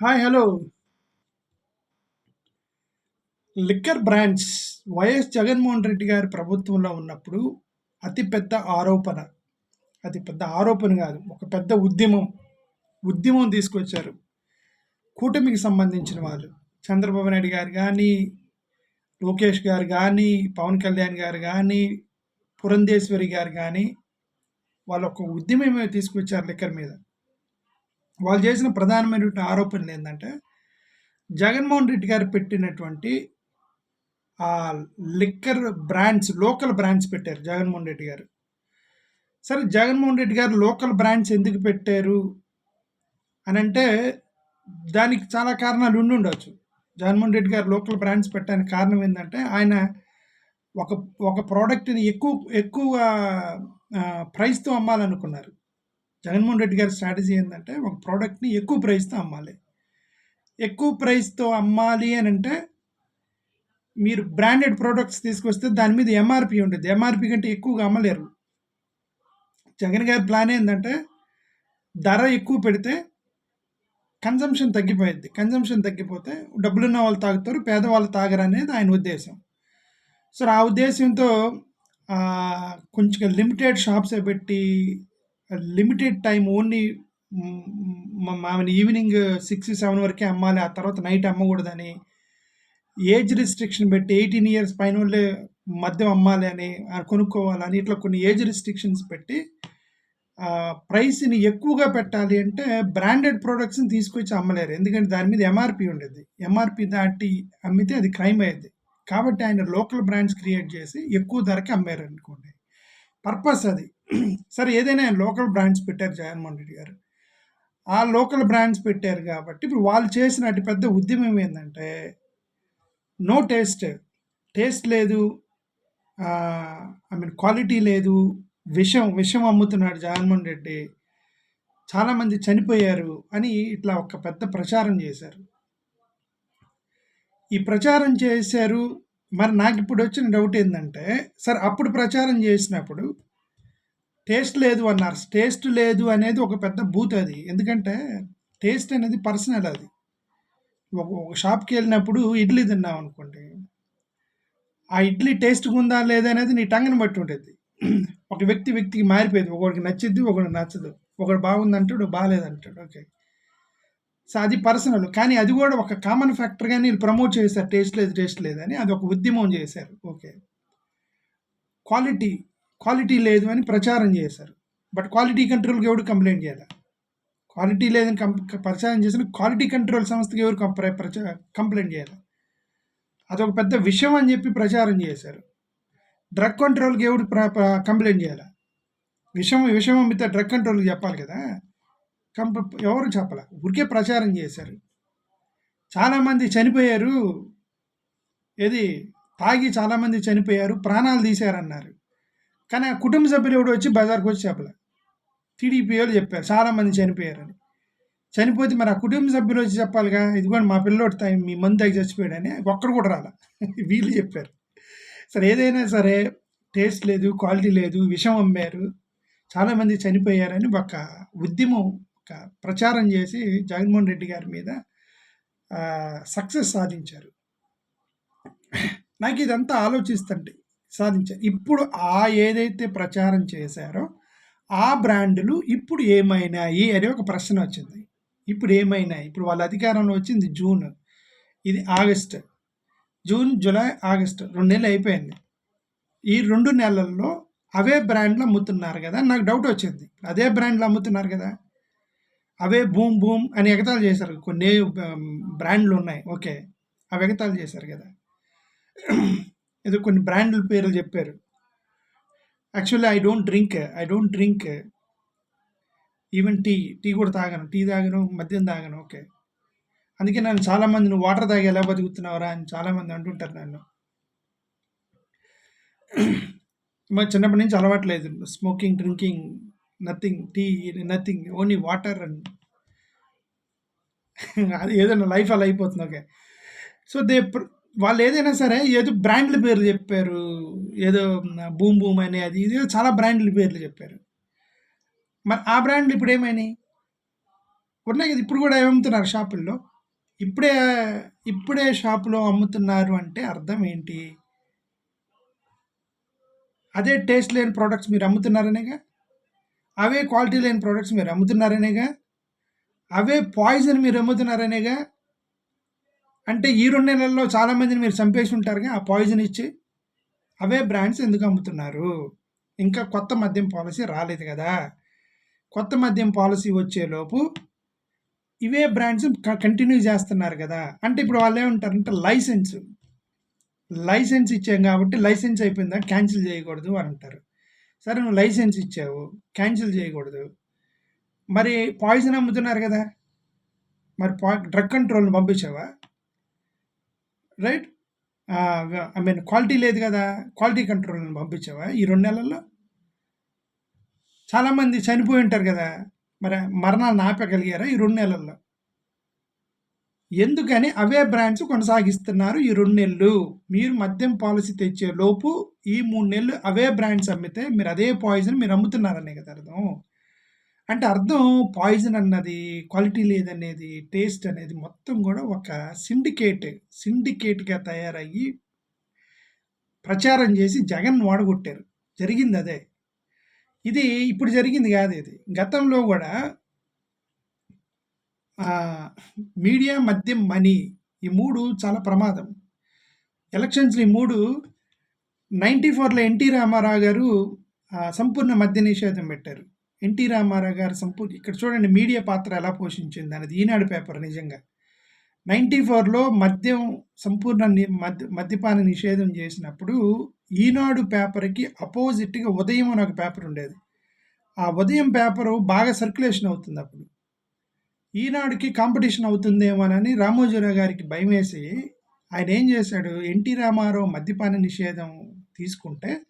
Hi hello liquor brands YS Jaganmohan Reddy garu ప్రభుత్వంలో ఉన్నప్పుడు అతిపెద్ద ఆరోపణ. అది పెద్ద ఆరోపణ కాదు ఒక పెద్ద ఉద్యమం. ఉద్యమం తీసుకొచ్చారు కూటమికి సంబంధించిన వాళ్ళు. చంద్రబాబు నాయుడు గారు కానీ లోకేష్ గారు కానీ పవన్ కళ్యాణ్ గారు కానీ పురంధేశ్వరి గారు కానీ వాళ్ళు ఒక ఉద్యమం తీసుకొచ్చారు లిక్కర్ మీద. వాళ్ళు చేసిన ప్రధానమైనటువంటి ఆరోపణలు ఏంటంటే జగన్మోహన్ రెడ్డి గారు పెట్టినటువంటి ఆ లిక్కర్ బ్రాండ్స్ లోకల్ బ్రాండ్స్ పెట్టారు జగన్మోహన్ రెడ్డి గారు. సరే జగన్మోహన్ రెడ్డి గారు లోకల్ బ్రాండ్స్ ఎందుకు పెట్టారు అని అంటే దానికి చాలా కారణాలు ఉండి ఉండవచ్చు జగన్మోహన్ రెడ్డి గారు లోకల్ బ్రాండ్స్ పెట్టడానికి కారణం ఏంటంటే ఆయన ఒక ఒక ప్రోడక్ట్ని ఎక్కువ ఎక్కువ ప్రైస్తో అమ్మాలనుకున్నారు. జగన్మోహన్ రెడ్డి గారి స్ట్రాటజీ ఏంటంటే ఒక ప్రోడక్ట్ని ఎక్కువ ప్రైస్తో అమ్మాలి. ఎక్కువ ప్రైస్తో అమ్మాలి అని అంటే మీరు బ్రాండెడ్ ప్రోడక్ట్స్ తీసుకొస్తే దాని మీద ఎంఆర్పి ఉంటుంది ఎంఆర్పి కంటే ఎక్కువగా అమ్మలేరు. జగన్ గారి ప్లాన్ ఏంటంటే ధర ఎక్కువ పెడితే కన్జంప్షన్ తగ్గిపోయింది కన్జంప్షన్ తగ్గిపోతే డబ్బులున్న వాళ్ళు తాగుతారు పేదవాళ్ళు తాగరు అనేది ఆయన ఉద్దేశం. సో ఆ ఉద్దేశంతో కొంచెం లిమిటెడ్ షాప్సే పెట్టి లిమిటెడ్ టైం ఓన్లీ ఆమెను ఈవినింగ్ సిక్స్ సెవెన్ వరకే అమ్మాలి. ఆ తర్వాత నైట్ అమ్మకూడదని. ఏజ్ రిస్ట్రిక్షన్ పెట్టి ఎయిటీన్ ఇయర్స్ పైన వాళ్ళే మద్యం అమ్మాలి అని కొనుక్కోవాలని ఇట్లా కొన్ని ఏజ్ రిస్ట్రిక్షన్స్ పెట్టి ప్రైస్ని ఎక్కువగా పెట్టాలి అంటే బ్రాండెడ్ ప్రోడక్ట్స్ని తీసుకొచ్చి అమ్మలేరు. ఎందుకంటే దాని మీద ఎంఆర్పి ఉండేది. ఎంఆర్పి దాటి అమ్మితే అది క్రైమ్ అయ్యేది. కాబట్టి ఆయన లోకల్ బ్రాండ్స్ క్రియేట్ చేసి ఎక్కువ ధరకి అమ్మారు అనుకోండి పర్పస్ అది. సరే ఏదైనా లోకల్ బ్రాండ్స్ పెట్టారు జగన్మోహన్ రెడ్డి గారు. ఆ లోకల్ బ్రాండ్స్ పెట్టారు కాబట్టి ఇప్పుడు వాళ్ళు చేసిన అతి పెద్ద ఉద్యమం ఏంటంటే నో టేస్ట్ టేస్ట్ లేదు. ఐ మీన్ క్వాలిటీ లేదు. విషం విషం అమ్ముతున్నాడు జగన్మోహన్ రెడ్డి. చాలామంది చనిపోయారు అని ఇట్లా ఒక పెద్ద ప్రచారం చేశారు. ఈ ప్రచారం చేశారు మరి నాకు ఇప్పుడు వచ్చిన డౌట్ ఏంటంటే సరే అప్పుడు ప్రచారం చేసినప్పుడు టేస్ట్ లేదు అన్నారు. టేస్ట్ లేదు అనేది ఒక పెద్ద బూత్ అది. ఎందుకంటే టేస్ట్ అనేది పర్సనల్ అది. ఒక ఒక షాప్కి వెళ్ళినప్పుడు ఇడ్లీ తిన్నాం అనుకోండి. ఆ ఇడ్లీ టేస్ట్ ఉందా లేదా అనేది నీ టంగని బట్టి ఉంటుంది. ఒక వ్యక్తి వ్యక్తికి మారిపోయింది. ఒకడికి నచ్చిద్ది ఒకరికి నచ్చదు. ఒకడు బాగుందంటాడు బాగాలేదంటాడు. ఓకే. సో అది పర్సనల్. కానీ అది కూడా ఒక కామన్ ఫ్యాక్టర్గా నేను ప్రమోట్ చేశారు. టేస్ట్ లేదు టేస్ట్ లేదని అది ఒక ఉద్యమం చేశారు. ఓకే. క్వాలిటీ క్వాలిటీ లేదు అని ప్రచారం చేశారు. బట్ క్వాలిటీ కంట్రోల్కి ఎవడు కంప్లైంట్ చేయాలి? క్వాలిటీ లేదని ప్రచారం చేసిన క్వాలిటీ కంట్రోల్ సంస్థకి ఎవరు కంప్లైంట్ చేయాలి? అదొక పెద్ద విషయం అని చెప్పి ప్రచారం చేశారు. డ్రగ్ కంట్రోల్కి ఎవడు కంప్లైంట్ చేయాలి? విషయం విషయం అమ్మితే డ్రగ్ కంట్రోల్కి చెప్పాలి కదా? కంప ఎవరు చెప్పాల ఊరికే ప్రచారం చేశారు. చాలామంది చనిపోయారు. ఏది తాగి చాలామంది చనిపోయారు ప్రాణాలు తీశారన్నారు. కానీ ఆ కుటుంబ సభ్యులు ఎవడు వచ్చి బజార్కి వచ్చి చెప్పలే. టీడీపీ వాళ్ళు చెప్పారు చాలామంది చనిపోయారని. చనిపోతే మరి ఆ కుటుంబ సభ్యులు వచ్చి చెప్పాలిగా ఇదిగోండి మా పిల్లోడు మీ మంది తగ్గి చచ్చిపోయాడని ఒక్కరు కూడా రాల. వీళ్ళు చెప్పారు. సరే ఏదైనా సరే టేస్ట్ లేదు క్వాలిటీ లేదు విషం అమ్మారు చాలామంది చనిపోయారని ఒక ఉద్యమం ప్రచారం చేసి జగన్మోహన్ రెడ్డి గారి మీద సక్సెస్ సాధించారు. నాకు ఇదంతా ఆలోచిస్తుంటే సాధించారు. ఇప్పుడు ఆ ఏదైతే ప్రచారం చేశారో ఆ బ్రాండ్లు ఇప్పుడు ఏమైనాయి అనే ఒక ప్రశ్న వచ్చింది. ఇప్పుడు ఏమైనాయి? ఇప్పుడు వాళ్ళ అధికారంలో వచ్చింది జూన్. ఇది ఆగస్ట్. జూన్ జూలై ఆగస్ట్ రెండు నెలలు అయిపోయింది. ఈ రెండు నెలల్లో అవే బ్రాండ్లు అమ్ముతున్నారు కదా నాకు డౌట్ వచ్చింది. అదే బ్రాండ్లు అమ్ముతున్నారు కదా. అవే బూమ్ బూమ్ అని ఎగతాలు చేశారు. కొన్ని బ్రాండ్లు ఉన్నాయి. ఓకే. అవి ఎగతాలు చేశారు కదా. ఏదో కొన్ని బ్రాండ్ల పేర్లు చెప్పారు. Actually I don't drink I don't drink even tea tea కూడా తాగను. టీ తాగను మద్యం తాగను. ఓకే. అందుకే నన్ను చాలామంది నువ్వు వాటర్ తాగి ఎలా బతుకుతున్నావురా? అని చాలామంది అంటుంటారు నన్ను. మరి చిన్నప్పటి నుంచి అలవాట్లేదు smoking drinking nothing tea nothing only water and అది ఏదైనా లైఫ్ అలా అయిపోతుంది. ఓకే సో దే వాళ్ళు ఏదైనా సరే ఏదో బ్రాండ్ల పేర్లు చెప్పారు. ఏదో బూమ్ బూమ్ అని అది ఇది చాలా బ్రాండ్ల పేర్లు చెప్పారు. మరి ఆ బ్రాండ్లు ఇప్పుడు ఏమైనాయి? ఉన్నాయి కదా ఇప్పుడు కూడా ఏమమ్ముతున్నారు షాపుల్లో ఇప్పుడే ఇప్పుడే షాపులో అమ్ముతున్నారు అంటే అర్థం ఏంటి? అదే టేస్ట్ లేని ప్రోడక్ట్స్ మీరు అమ్ముతున్నారనేగా? అవే క్వాలిటీ లేని ప్రోడక్ట్స్ మీరు అమ్ముతున్నారనేగా? అవే పాయిజన్ మీరు అమ్ముతున్నారనేగా? అంటే ఈ రెండు నెలల్లో చాలామందిని మీరు చంపేసి ఉంటారుగా ఆ పాయిజన్ ఇచ్చి? అవే బ్రాండ్స్ ఎందుకు అమ్ముతున్నారు? ఇంకా కొత్త మద్యం పాలసీ రాలేదు కదా? కొత్త మద్యం పాలసీ వచ్చేలోపు ఇవే బ్రాండ్స్ కంటిన్యూ చేస్తున్నారు కదా? అంటే ఇప్పుడు వాళ్ళు ఏమంటారంటే లైసెన్స్ లైసెన్స్ ఇచ్చాం కాబట్టి లైసెన్స్ అయిపోయిందా? క్యాన్సిల్ చేయకూడదు అని అంటారు. సరే నువ్వు లైసెన్స్ ఇచ్చావు క్యాన్సిల్ చేయకూడదు. మరి పాయిజన్ అమ్ముతున్నారు కదా. మరి పా డ్రగ్ కంట్రోల్ని పంపించావా? రైట్? ఐ మీన్ క్వాలిటీ లేదు కదా. క్వాలిటీ కంట్రోల్ని పంపించావా ఈ రెండు నెలల్లో? చాలామంది చనిపోయి ఉంటారు కదా. మరి మరణాలను ఆపగలిగారా ఈ రెండు నెలల్లో? ఎందుకని అవే బ్రాండ్స్ కొనసాగిస్తున్నారు ఈ రెండు నెలలు. మీరు మద్యం పాలసీ తెచ్చే లోపు ఈ మూడు నెలలు అవే బ్రాండ్స్ అమ్మితే మీరు అదే పాయిజన్ మీరు అమ్ముతున్నారనే కదా అర్థం? అంటే అర్థం పాయిజన్ అన్నది క్వాలిటీ లేదనేది టేస్ట్ అనేది మొత్తం కూడా ఒక సిండికేట్ సిండికేట్గా తయారయ్యి ప్రచారం చేసి జగన్ వాడగొట్టారు. జరిగింది అదే. ఇది ఇప్పుడు జరిగింది కాదు ఇది. గతంలో కూడా మీడియా మద్యం మనీ ఈ మూడు చాలా ప్రమాదం. ఎలక్షన్స్ ఈ మూడు నైంటీ ఫోర్లో ఎన్టీ రామారావు గారు సంపూర్ణ మద్య నిషేధం పెట్టారు. ఎన్టీ రామారావు గారు సంపూర్ణ ఇక్కడ చూడండి మీడియా పాత్ర ఎలా పోషించింది అనేది ఈనాడు పేపర్ నిజంగా. నైంటీ ఫోర్లో మద్యం సంపూర్ణ మద్య మద్యపాన నిషేధం చేసినప్పుడు ఈనాడు పేపర్కి అపోజిట్గా ఉదయం అని ఒక పేపర్ ఉండేది. ఆ ఉదయం పేపరు బాగా సర్క్యులేషన్ అవుతుంది అప్పుడు. ఈనాడుకి కాంపిటీషన్ అవుతుందేమోనని రామోజీరావు గారికి భయం వేసి ఆయన ఏం చేశాడు ఎన్టీ రామారావు మద్యపాన నిషేధం తీసుకుంటే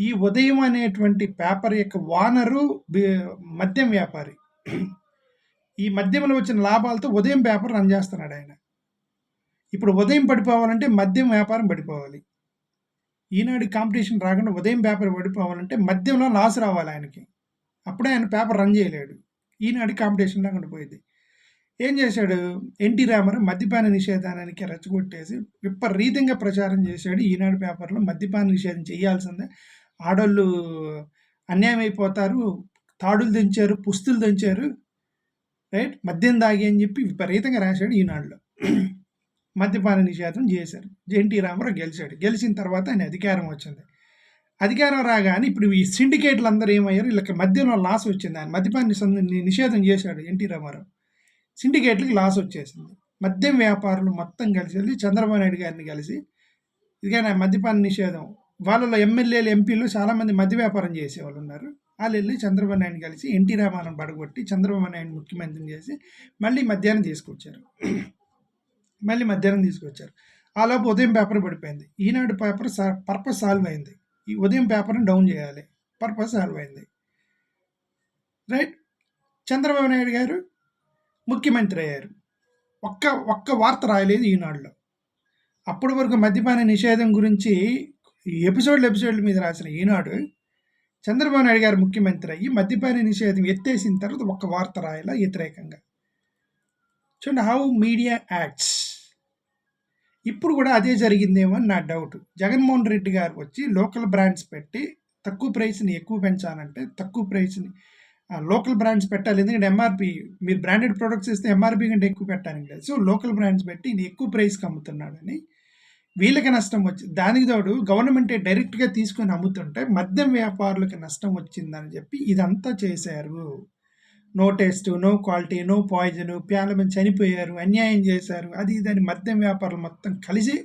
ఈ ఉదయం అనేటువంటి పేపర్ యొక్క వానరు మద్యం వ్యాపారి. ఈ మద్యంలో వచ్చిన లాభాలతో ఉదయం పేపర్ రన్ చేస్తున్నాడు ఆయన. ఇప్పుడు ఉదయం పడిపోవాలంటే మద్యం వ్యాపారం పడిపోవాలి. ఈనాడు కాంపిటీషన్ రాకుండా ఉదయం పేపర్ పడిపోవాలంటే మద్యంలో లాస్ రావాలి ఆయనకి. అప్పుడే ఆయన పేపర్ రన్ చేయలేడు. ఈనాడు కాంపిటీషన్ రాకుండా పోయింది. ఏం చేశాడు? ఎన్టీ రామారావు మద్యపాన నిషేధానికి రెచ్చగొట్టేసి విపరీతంగా ప్రచారం చేశాడు. ఈనాడు పేపర్లో మద్యపాన నిషేధం చేయాల్సిందే. ఆడోళ్ళు అన్యాయం అయిపోతారు. తాడులు దించారు పుస్తులు దించారు. రైట్? మద్యం దాగి అని చెప్పి విపరీతంగా రాశాడు ఈనాడులో. మద్యపాన నిషేధం చేశారు. ఎన్టీ రామారావు గెలిచాడు. గెలిచిన తర్వాత ఆయన అధికారం వచ్చింది. అధికారం రాగానే ఇప్పుడు ఈ సిండికేట్లు అందరూ ఏమయ్యారు? వీళ్ళకి మధ్యలో లాస్ వచ్చింది. ఆయన మద్యపాన్ని నిషేధం చేశాడు ఎన్టీ రామారావు. సిండికేట్లకు లాస్ వచ్చేసింది. మద్యం వ్యాపారులు మొత్తం కలిసి వెళ్ళి చంద్రబాబు నాయుడు గారిని కలిసి ఇదిగైనా మద్యపాన నిషేధం. వాళ్ళలో ఎమ్మెల్యేలు ఎంపీలు చాలామంది మద్య వ్యాపారం చేసేవాళ్ళు ఉన్నారు. వాళ్ళు వెళ్ళి చంద్రబాబు నాయుడు కలిసి ఎన్టీ రామారావు పడగొట్టి చంద్రబాబు నాయుడు ముఖ్యమంత్రిని చేసి మళ్ళీ మధ్యాహ్నం తీసుకొచ్చారు. మళ్ళీ మధ్యాహ్నం తీసుకొచ్చారు. ఆలోపు ఉదయం పేపర్ పడిపోయింది. ఈనాడు పేపర్ పర్పస్ సాల్వ్ అయింది. ఈ ఉదయం పేపర్ని డౌన్ చేయాలి. పర్పస్ సాల్వ్ అయింది. రైట్? చంద్రబాబు నాయుడు గారు ముఖ్యమంత్రి అయ్యారు. ఒక్క ఒక్క వార్త రాయలేదు ఈనాడులో. అప్పటి వరకు మద్యపాన నిషేధం గురించి ఎపిసోడ్లు ఎపిసోడ్ల మీద రాసిన ఈనాడు చంద్రబాబు నాయుడు గారు ముఖ్యమంత్రి అయ్యి మద్యపాన నిషేధం ఎత్తేసిన తర్వాత ఒక్క వార్త రాయాల వ్యతిరేకంగా. చూడండి హౌ మీడియా యాక్ట్స్. ఇప్పుడు కూడా అదే జరిగిందేమో అని నా డౌట్. జగన్మోహన్ రెడ్డి గారు వచ్చి లోకల్ బ్రాండ్స్ పెట్టి తక్కువ ప్రైస్ని ఎక్కువ పెంచాలంటే తక్కువ ప్రైస్ని లోకల్ బ్రాండ్స్ పెట్టాలి. ఎందుకంటే ఎంఆర్పి మీరు బ్రాండెడ్ ప్రొడక్ట్స్ ఇస్తే ఎంఆర్పి కంటే ఎక్కువ పెట్టడానికి లేదు. సో లోకల్ బ్రాండ్స్ పెట్టి ఇది ఎక్కువ ప్రైస్కి అమ్ముతున్నాడని వీళ్ళకి నష్టం వచ్చి దానికి తోడు గవర్నమెంటే డైరెక్ట్గా తీసుకొని అమ్ముతుంటే మద్యం వ్యాపారులకి నష్టం వచ్చిందని చెప్పి ఇదంతా చేశారు. No taste no quality no poison ప్యాలమని చనిపోయారు అన్యాయం చేశారు. అది దాని మద్యం వ్యాపారులు మొత్తం కలిసి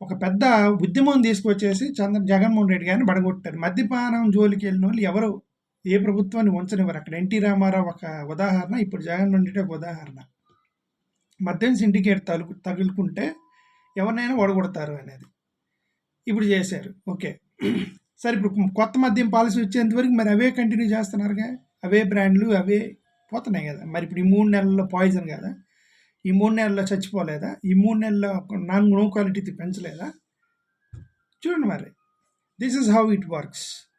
ఒక పెద్ద ఉద్యమం తీసుకొచ్చేసి చంద్ర జగన్మోహన్ రెడ్డి గారిని బడగొట్టారు. మద్యపానం జోలికి వెళ్ళిన వాళ్ళు ఎవరు? ఏ ప్రభుత్వాన్ని ఉంచనివ్వరు అక్కడ ఎన్టీ రామారావు ఒక ఉదాహరణ ఇప్పుడు జగన్ నుండి ఒక ఉదాహరణ. మద్యం సిండికేట్ తలుపు తగులుకుంటే ఎవరినైనా ఓడగొడతారు అనేది. ఇప్పుడు చేశారు. ఓకే. సరే ఇప్పుడు కొత్త మద్యం పాలసీ వచ్చేంతవరకు మరి అవే కంటిన్యూ చేస్తున్నారుగా? అవే బ్రాండ్లు అవే పోతున్నాయి కదా. మరి ఇప్పుడు ఈ మూడు నెలల్లో పాయిజన్ కదా. ఈ మూడు నెలల్లో చచ్చిపోలేదా? ఈ మూడు నెలల్లో నాన్ నో క్వాలిటీ పెంచలేదా? చూడండి మరి. This is how it works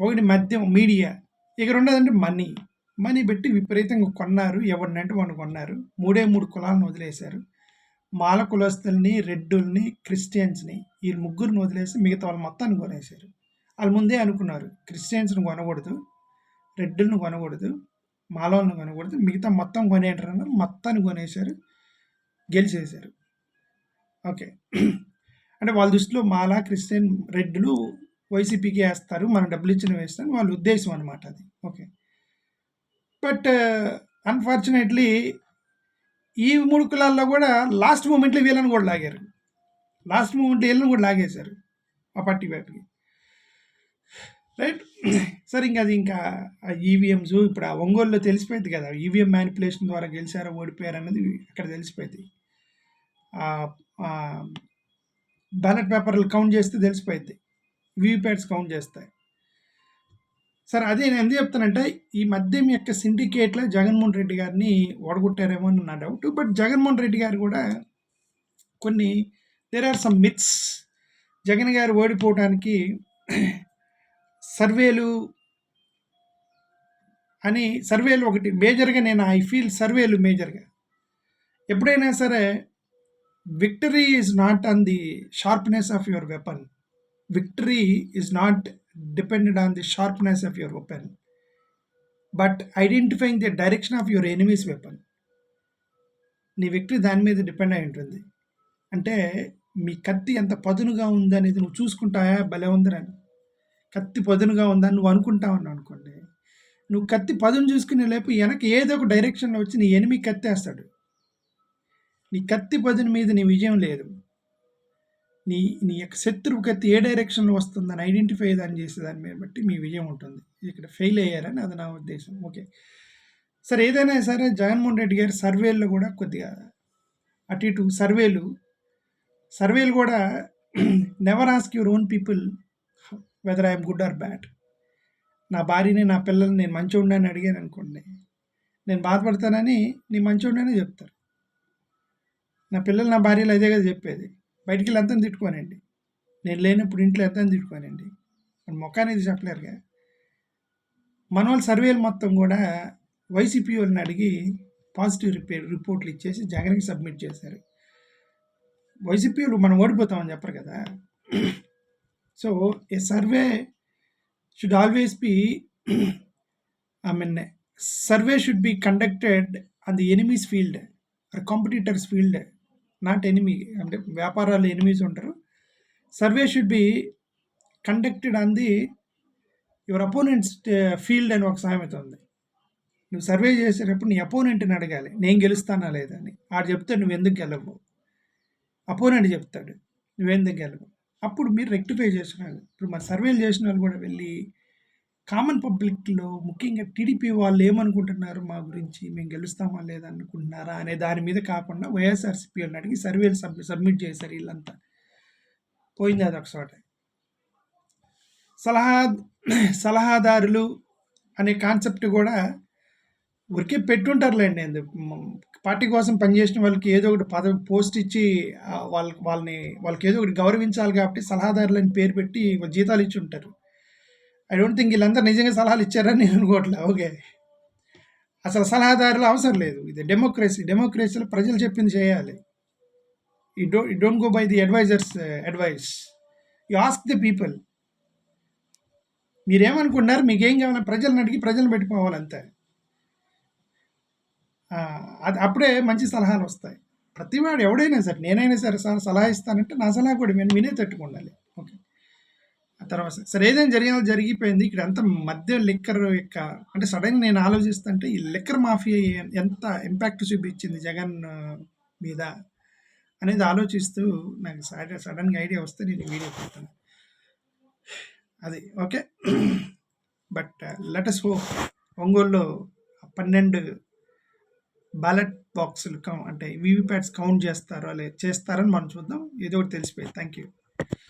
ఒకటి మద్యం మీడియా. ఇక రెండోదంటే మనీ. మనీ పెట్టి విపరీతంగా కొన్నారు. ఎవరినంటే వాళ్ళు కొన్నారు. మూడే మూడు కులాలను వదిలేశారు. మాల కులస్తుల్ని రెడ్డుల్ని క్రిస్టియన్స్ని ఈ ముగ్గురిని వదిలేసి మిగతా వాళ్ళు మొత్తాన్ని కొనేశారు. వాళ్ళు ముందే అనుకున్నారు. క్రిస్టియన్స్ని కొనకూడదు రెడ్డులను కొనకూడదు మాలవాళ్ళని కొనకూడదు మిగతా మొత్తం కొనేటారు మొత్తాన్ని కొనేశారు. గెలిచేశారు. ఓకే. అంటే వాళ్ళ దృష్టిలో మాల క్రిస్టియన్ రెడ్లు వైసీపీకి వేస్తారు మనం డబ్బులు ఇచ్చిన వేస్తాను వాళ్ళ ఉద్దేశం అనమాట అది. ఓకే బట్ అన్ఫార్చునేట్లీ ఈ మూడు కులాల్లో కూడా లాస్ట్ మూమెంట్లో వీళ్ళని కూడా లాగారు. లాస్ట్ మూమెంట్లో వీళ్ళని కూడా లాగేశారు ఆ పార్టీ వైపుకి. రైట్ సరే ఇంకా అది ఇంకా ఈవీఎంస్ ఇప్పుడు ఆ ఒంగోలులో తెలిసిపోయింది కదా ఈవీఎం మ్యానిపులేషన్ ద్వారా గెలిచారో ఓడిపోయారు అన్నది అక్కడ తెలిసిపోయింది. బ్యాలెట్ పేపర్లు కౌంట్ చేస్తే తెలిసిపోయింది. వీవీప్యాట్స్ కౌంట్ చేస్తాయి. సరే అదే నేను ఎందుకు చెప్తానంటే ఈ మద్యం యొక్క సిండికేట్లో జగన్మోహన్ రెడ్డి గారిని ఓడగొట్టారేమో అని నా డౌట్. బట్ జగన్మోహన్ రెడ్డి గారు కూడా కొన్ని there are some myths Jagan garu ఓడిపోవడానికి సర్వేలు అని సర్వేలు ఒకటి మేజర్గా నేను ఐ ఫీల్ సర్వేలు మేజర్గా. ఎప్పుడైనా సరే victory is not on the sharpness of your weapon victory is not depended on the sharpness of your weapon but identifying the direction of your enemies weapon నీ విక్టరీ దాని మీద డిపెండ్ అయి ఉంటుంది. అంటే మీ కత్తి ఎంత పదునుగా ఉందనేది నువ్వు చూసుకుంటాయా భలే ఉందని కత్తి పదునుగా ఉందని నువ్వు అనుకుంటావు అనుకోండి. నువ్వు కత్తి పదును చూసుకునే లేపు వెనక ఏదో ఒక డైరెక్షన్లో వచ్చి నీ ఎనిమి కత్తేస్తాడు. నీ కత్తి పదును మీద నీ విజయం లేదు. నీ నీ యొక్క శత్రువు ఏ డైరెక్షన్లో వస్తుందని ఐడెంటిఫై దాన్ని చేసే దాని మీద బట్టి మీ విజయం ఉంటుంది. ఇక్కడ ఫెయిల్ అయ్యారని అది నా ఉద్దేశం. ఓకే సరే ఏదైనా సరే జగన్మోహన్ రెడ్డి గారి సర్వేల్లో కూడా కొద్దిగా అటు ఇటు సర్వేలు సర్వేలు కూడా never ask your own people whether I'm good or bad నా భార్యని నా పిల్లల్ని నేను మంచి ఉండని అడిగాను అనుకోండి. నేను బాధపడతానని నీ మంచి ఉండని చెప్తారు. నా పిల్లలు నా భార్యలు అదే కదా చెప్పేది. బయటికి వెళ్ళి అద్దం తిట్టుకోనండి. నేను లేనప్పుడు ఇంట్లో అద్దం తిట్టుకోనండి. మన మొక్కానేది చెప్పలేరుగా మన వాళ్ళ సర్వేలు మొత్తం కూడా వైసీపీ వాళ్ళని అడిగి పాజిటివ్ రిపేర్ రిపోర్ట్లు ఇచ్చేసి జగన్కి సబ్మిట్ చేశారు. వైసీపీ వాళ్ళు మనం ఓడిపోతామని చెప్పరు కదా? So a survey should always be I mean survey should be conducted on the enemies field or competitors field not enemy అంటే వ్యాపారాలు ఎనిమీస్ ఉంటారు. Survey should be conducted on the your opponents field అని ఒక సామెత ఉంది. నువ్వు survey చేసేటప్పుడు నీ అపోనెంట్ని అడగాలి. నేను గెలుస్తానా లేదని ఆడు చెప్తే నువ్వు ఎందుకు గెలవు? అపోనెంట్ చెప్తాడు నువ్వెందుకు గెలవు? అప్పుడు మీరు రెక్టిఫై చేసినారు. ఇప్పుడు మా సర్వేలు చేసిన వాళ్ళు కూడా వెళ్ళి కామన్ పబ్లిక్లో ముఖ్యంగా టీడీపీ వాళ్ళు ఏమనుకుంటున్నారు? మా గురించి మేము గెలుస్తామా లేదా అనుకుంటున్నారా? అనే దాని మీద కాకుండా వైఎస్ఆర్సీపీ వాళ్ళని అడిగి సర్వేలు సబ్ సబ్మిట్ చేశారు వీళ్ళంతా. పోయింది అది ఒకసారి సలహా సలహాదారులు అనే కాన్సెప్ట్ కూడా ఊరికే పెట్టుంటారులేండి. పార్టీ కోసం పనిచేసిన వాళ్ళకి ఏదో ఒకటి పదవి పోస్ట్ ఇచ్చి వాళ్ళకి వాళ్ళని వాళ్ళకి ఏదో ఒకటి గౌరవించాలి కాబట్టి సలహాదారులని పేరు పెట్టి జీతాలు ఇచ్చి ఉంటారు. ఐ డోంట్ థింక్ వీళ్ళంతా నిజంగా సలహాలు ఇచ్చారని నేను అనుకోవట్లే. ఓకే. అసలు సలహాదారులు అవసరం లేదు. ఇది డెమోక్రసీ డెమోక్రసీలో ప్రజలు చెప్పింది చేయాలి. ఈ డో ఈ don't go by the advisers advice you ask the people మీరేమనుకున్నారు? మీకేం కావాలని? ప్రజలను అడిగి ప్రజలను పెట్టుకోవాలంతే అది అప్పుడే మంచి సలహాలు వస్తాయి. ప్రతివాడు ఎవడైనా సరే నేనైనా సరే సార్ సలహా ఇస్తానంటే నా సలహా కూడా నేను వినే తట్టుకుండాలి. తర్వాత సరే ఏదైనా జరిగినా జరిగిపోయింది. ఇక్కడ అంత మధ్య లిక్కర్ యొక్క అంటే సడన్గా నేను ఆలోచిస్తుంటే ఈ లిక్కర్ మాఫియా ఎంత ఇంపాక్ట్ చూపించింది జగన్ మీద అనేది ఆలోచిస్తూ నాకు సడన్గా ఐడియా వస్తే నేను వీడియో పెడతాను. అది ఓకే? బట్ లెటస్ హో ఒంగోలులో పన్నెండు బ్యాలెట్ బాక్సులు కౌ అంటే వీవీప్యాట్స్ కౌంట్ చేస్తారో లే చేస్తారని మనం చూద్దాం. ఏదో ఒకటి తెలిసిపోయింది. Thank you